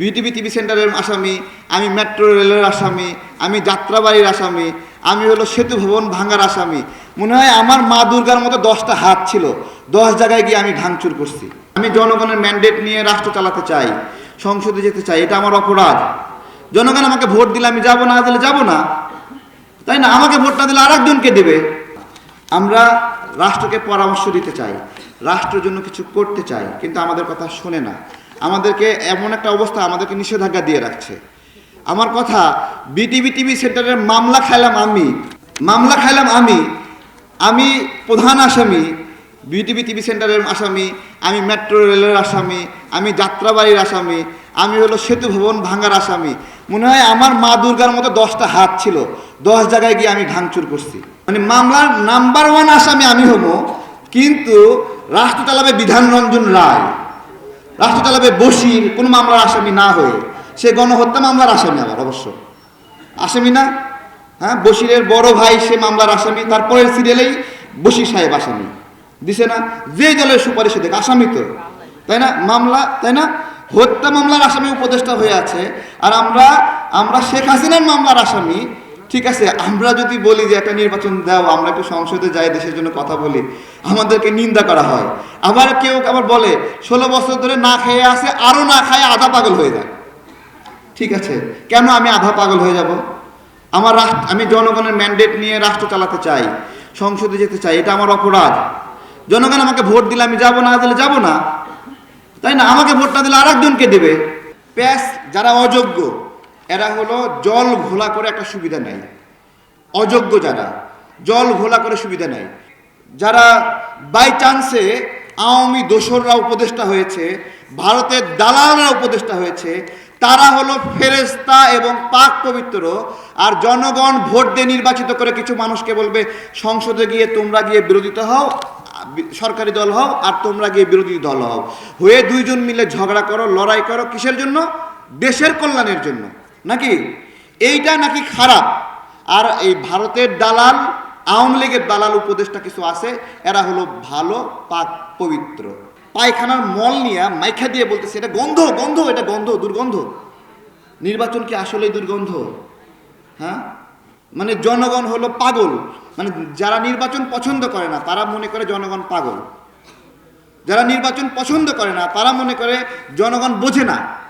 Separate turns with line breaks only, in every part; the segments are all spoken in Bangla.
বিটিভি টিভি সেন্টারের আসামি, আমি মেট্রো রেলের আসামি, আমি যাত্রাবাড়ির আসামি, আমি হলো সেতু ভবন ভাঙার আসামি। মনে হয় আমার মা দুর্গার মতো দশটা হাত ছিল। দশ জায়গায় গিয়ে আমি ভাঙচুর করছি। আমি জনগণের ম্যান্ডেট নিয়ে রাষ্ট্র চালাতে চাই, সংসদে যেতে চাই, এটা আমার অপরাধ। জনগণ আমাকে ভোট দিলে আমি যাব না দিলে যাব না। তাই না? আমাকে ভোট না দিলে আরেকজনকে দেবে? আমরা রাষ্ট্রকে পরামর্শ দিতে চাই, রাষ্ট্রের জন্য কিছু করতে চাই, কিন্তু আমাদের কথা শোনে না। আমাদেরকে এমন একটা অবস্থা আমাদেরকে নিষেধাজ্ঞা দিয়ে রাখছে। আমার কথা, বিটিভি, টিভি সেন্টারের মামলা খাইলাম আমি, মামলা খাইলাম আমি আমি প্রধান আসামি, বিটিভি, টিভি সেন্টারের আসামি, আমি মেট্রো রেলের আসামি, আমি যাত্রাবাড়ির আসামি, আমি হলো সেতু ভবন ভাঙার আসামি। মনে হয় আমার মা দুর্গার মতো দশটা হাত ছিল, দশ জায়গায় গিয়ে আমি ভাঙচুর করছি। মানে মামলার নাম্বার ওয়ান আসামি আমি হব, কিন্তু রাষ্ট্র চালাবে বিধান রঞ্জন রায়। রাষ্ট্র চালাবে বসির কোনো মামলার আসামি না হয়ে সে গণহত্যা মামলার আসামি আবার অবশ্য। আসামি না হ্যাঁ? বসিরের বড় ভাই সে মামলার আসামি, তারপরের সিরিয়ালেই বসির সাহেব আসামি। দিছে না? যে দলের সুপারিশে দেখ, আসামি তো। তাই না? মামলা, তাই না? হত্যা মামলার আসামি উপদেষ্টা হয়ে আছে। আর আমরা আমরা শেখ হাসিনার মামলার আসামি ঠিক আছে, আমরা যদি বলি যে একটা নির্বাচন দাও, আমরা একটু সংসদে যাই, দেশের জন্য কথা বলি, আমাদেরকে নিন্দা করা হয়। আবার কেউ আবার বলে, ষোলো বছর ধরে না খেয়ে আসে আরও না খায়, আধা পাগল হয়ে যায়। ঠিক আছে, কেন আমি আধা পাগল হয়ে যাব? আমার রাষ্ট্র, আমি জনগণের ম্যান্ডেট নিয়ে রাষ্ট্র চালাতে চাই, সংসদে যেতে চাই, এটা আমার অপরাধ। জনগণ আমাকে ভোট দিলে আমি যাব না দিলে যাব না। তাই না? আমাকে ভোট না দিলে আরেকজনকে দেবে। প্যাস যারা অযোগ্য এরা হলো জল ঘোলা করে একটা সুবিধা নেয় অযোগ্য যারা, জল ঘোলা করে সুবিধা নেয় যারা বাই চান্সে আওয়ামী দোসররা উপদেষ্টা হয়েছে, ভারতের দালালরা উপদেষ্টা হয়েছে, তারা হলো ফেরেস্তা এবং পাক পবিত্র, আর জনগণ ভোট দিয়ে নির্বাচিত করে কিছু মানুষকে বলবে, সংসদে গিয়ে তোমরা গিয়ে বিরোধিতা হও, সরকারি দল হও, আর তোমরা গিয়ে বিরোধী দল হও। হয়ে দুইজন মিলে ঝগড়া করো, লড়াই করো, কিসের জন্য? দেশের কল্যাণের জন্য। নাকি? এইটা নাকি খারাপ। আর এই ভারতের দালাল, আওয়ামী লীগের দালাল উপদেষ্টা কিছু আছে, এরা হলো ভালো, পাক, পবিত্র। পায়খানার মল নিয়ে মাইখা দিয়ে বলতেছে, এটা গন্ধ গন্ধ, এটা গন্ধ, দুর্গন্ধ। নির্বাচন কি আসলেই দুর্গন্ধ? হ্যাঁ? মানে জনগণ হলো পাগল। মানে যারা নির্বাচন পছন্দ করে না, তারা মনে করে জনগণ পাগল। যারা নির্বাচন পছন্দ করে না, তারা মনে করে জনগণ বোঝে না।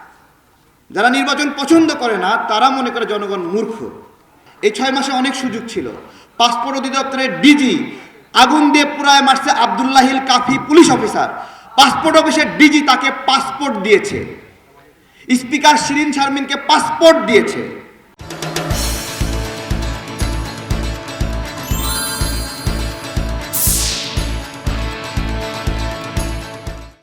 যারা নির্বাচন পছন্দ করে না, তারা মনে করে জনগণ মূর্খ। এই ছয় মাসে অনেক সুযোগ ছিল। পাসপোর্ট অধিদপ্তরের ডিজি আগুন দিয়ে পুরায় মারছে Abdullahil Kafi police officer. Passport অফিসের ডিজি তাকে পাসপোর্ট দিয়েছে। স্পিকার শিরিন শারমিনকে পাসপোর্ট দিয়েছে।